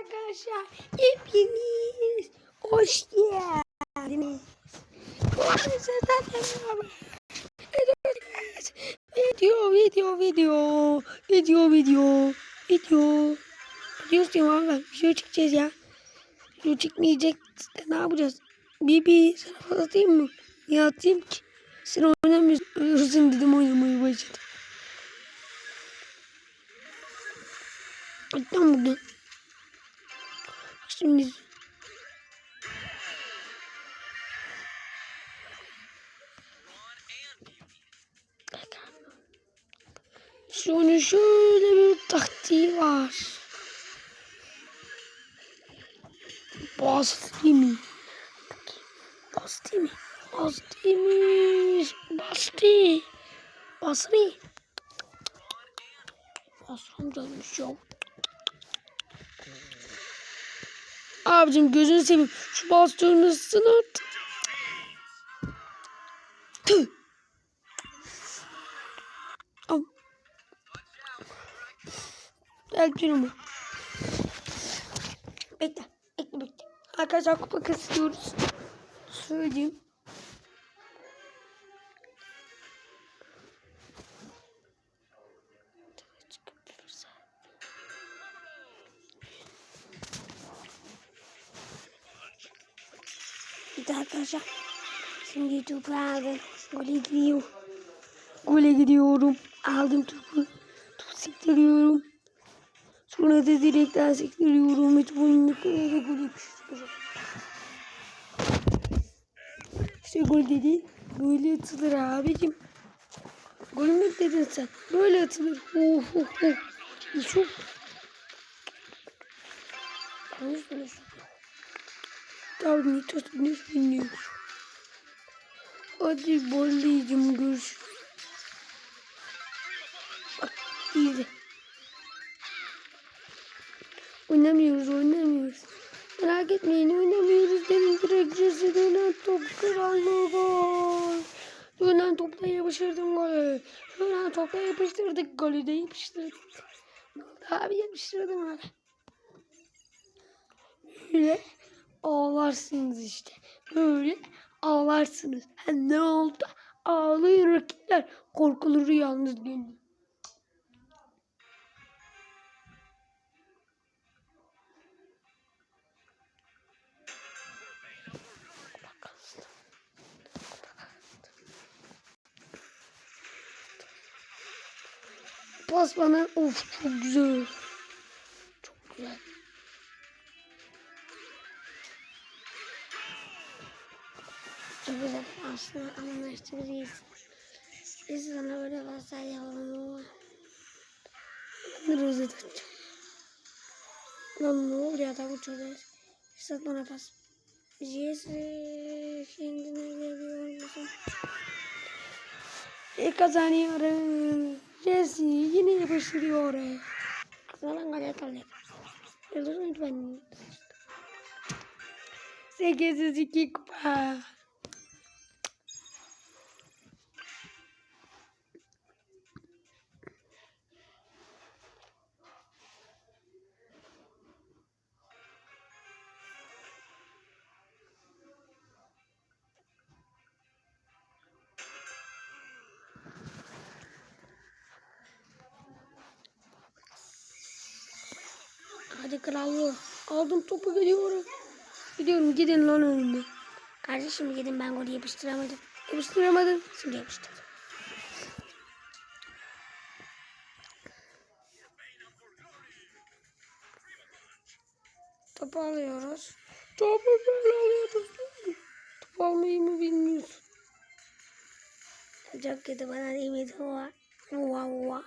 arkadaşlar. Hepiniz hoş geldiniz. Bu arada Evet, Video, video, video, video, video, video. Video istiyorum abi ben. Video çekeceğiz ya. Video çekmeyecek. ne yapacağız? Bibi sana fazla atayım mı? Ya atayım ki. Sen oynamıyorsun dedim oynamaya başladım. Gittim buradan. Şimdi Şunun şöyle bir taktiği var. Bastı mı? Bastı mı? Bastı mı? Bastı. Bastı mı? Bastı gelmiş ya. Abicim gözünü seveyim. Şu bastığını ısın artık. Tüh. Al. Gel canım. Bekle. Bekle bekle. Arkadaşlar kupa kasıyoruz. Söyleyeyim. De arkadaşlar. Şimdi topu aldım. Gole gidiyor. Gole gidiyorum. Aldım topu. Topu sektiriyorum. Sonra da direkten sektiriyorum. Ve topun yukarıya gol yapıştırıyorum. İşte gol dedi. Böyle atılır abicim. Gol mü dedin sen? Böyle atılır. Oh oh oh. Çok. Yanlış Tabii Nitos ne oynuyor? Hadi bolleyicim görüş. Bak iyi. Oynamıyoruz oynamıyoruz. Merak etmeyin oynamıyoruz demin direkt cesi dönen top krallığı gol. Dönen topla yapıştırdım golü. Dönen topla yapıştırdık golü de yapıştırdık. Abi yapıştırdım abi. Böyle ağlarsınız işte. Böyle ağlarsınız. Ha, ne oldu? Ağlayın rakipler. Korkulur yalnız gönlüm. Pas bana. Of çok güzel. Güzel. Aslında anlaştırırız. Biz sana öyle basar yapalım ama. Ben de rozet atacağım. Lan ne oluyor da bu çocuğa? Fırsat bana pas. Jesse kendine geliyor musun? E kazanıyorum. Jesse yine yapıştırıyor. Kızalan gayet alıyor. Öldürün lütfen. 802 kupa. Hadi krallı. Aldım topu gidiyorum. Gidiyorum gidin lan önüme. Kardeşim gidin ben golü yapıştıramadım. Yapıştıramadım. Şimdi yapıştırdım. Topu alıyoruz. Topu böyle alıyoruz. Topu almayı mı bilmiyorsun? Çok kötü bana değmedi. Uva. Uva uva.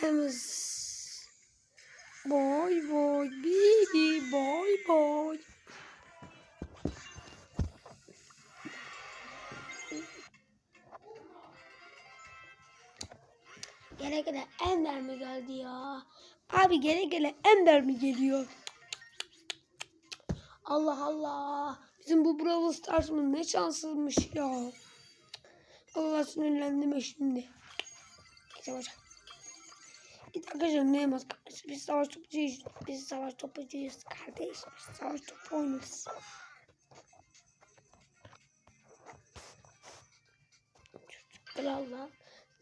Hemiz. Boy boy bibi boy boy. Gele gele Ender mi geldi ya? Abi gele gele Ender mi geliyor? Allah Allah. Bizim bu Brawl Stars'ımız ne şanssızmış ya. Allah sinirlendim şimdi. Neyse hocam. Bir dakika canım ne yemez kardeş. Biz savaş topçuyuz. Biz savaş topçuyuz kardeş. Biz savaş topu oynarız. Krallar.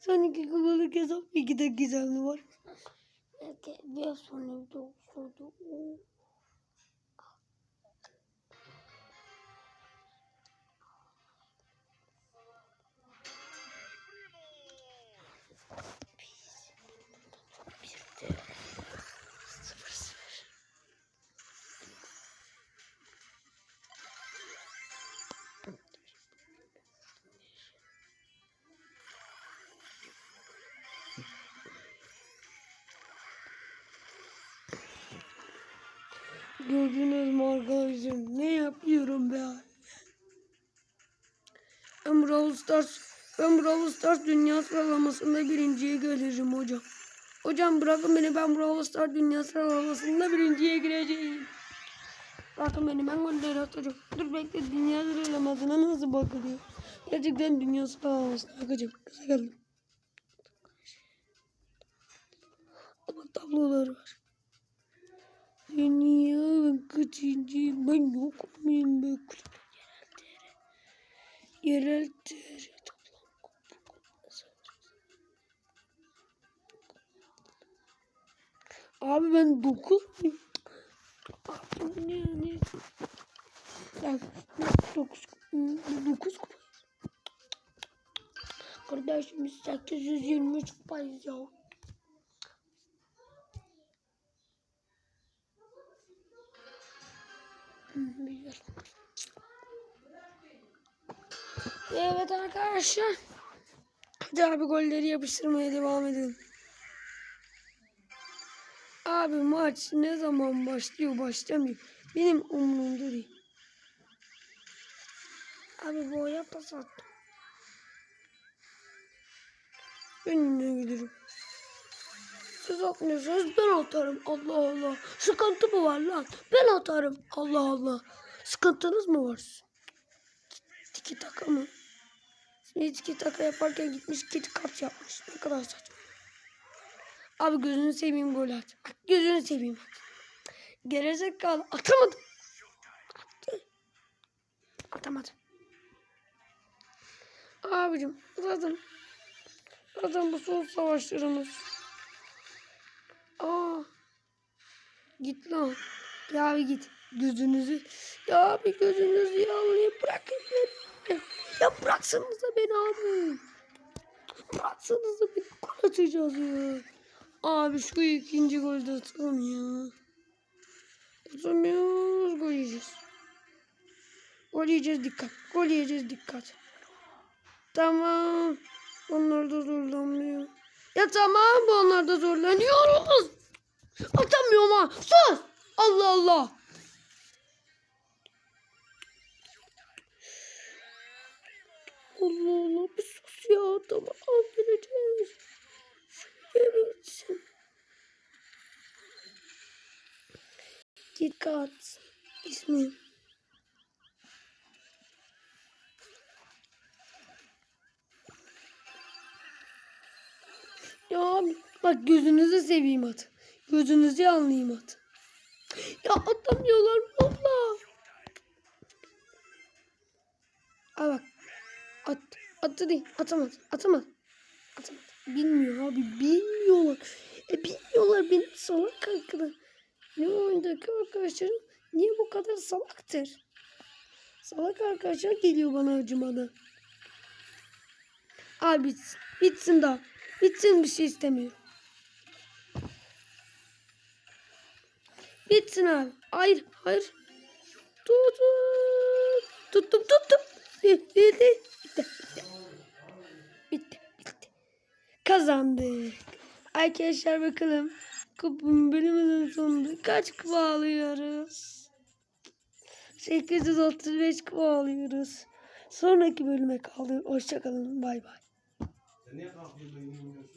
Son iki kullanı hesap. İki de gizemli var. Evet, biraz sonra bir de. Gördünüz mü arkadaşlar ne yapıyorum be Ben Brawl Stars ben Brawl Stars dünya sıralamasında birinciye gelirim hocam. Hocam bırakın beni ben Brawl Stars dünya sıralamasında birinciye gireceğim. Bırakın beni ben golleri atacağım. Dur bekle dünya sıralamasına nasıl bakılıyor. Gerçekten dünya sıralamasına bakacağım. Kısa geldim. Ama tablolar var. Dünya kaçıncıyım ben yok muyum be kulüp? Yerel. Yerel TR Abi ben 9 muyum? Abi ne ne? Ben 9 9 kupayız. Kardeşim biz 823 kupayız ya. Evet arkadaşlar. Hadi abi golleri yapıştırmaya devam edelim. Abi maç ne zaman başlıyor başlamıyor. Benim umurumda değil. Abi boya pas attım. Önüne giderim. Siz atmıyorsunuz ben atarım. Allah Allah. Sıkıntı mı var lan? Ben atarım. Allah Allah. Sıkıntınız mı var? Tiki taka mı? Şimdi tiki taka yaparken gitmiş kit kart yapmış. Ne kadar saçma. Abi gözünü seveyim gol at. Gözünü seveyim at. Gerizekalı atamadım. Atamadım. Abicim zaten zaten bu son savaşlarımız. Git lan. Ya abi git. Gözünüzü. Ya abi gözünüzü yağlayın. Bırakın beni. Ya bıraksanıza beni abi. Bıraksanıza beni. Gol atacağız ya. Abi şu ikinci golde atalım ya. Atamıyoruz. Gol yiyeceğiz. Gol yiyeceğiz dikkat. Gol yiyeceğiz dikkat. Tamam. Onlar da zorlanmıyor. Ya tamam onlar da zorlanıyoruz. Atamıyorum ha. Sus. Allah Allah. Allah Allah bir sus ya. Tamam geleceğiz. Şuraya bitsin. Dikkat. İsmi. Ya bak gözünüzü seveyim at. Gözünüzü anlayayım at. Ya atamıyorlar valla. Aa bak. At. Attı değil. Atamadı. Atamadı. Atamadı. Bilmiyor abi. Bilmiyorlar. E bilmiyorlar benim salak arkadaş. Ne oyundaki arkadaşlarım niye bu kadar salaktır? Salak arkadaşlar geliyor bana acımadan. Abi bitsin. Bitsin daha. Bitsin bir şey istemiyorum. Bitsin abi. Hayır, hayır. Tut, tuttum, tuttum. Bitti, bitti, bitti. Bitti, bitti. Kazandık. Arkadaşlar bakalım. Kupun bölümünün sonunda kaç kupa alıyoruz? 835 kupa alıyoruz. Sonraki bölüme kaldı. Hoşçakalın. Bay bay. Sen niye kalkıyorsun?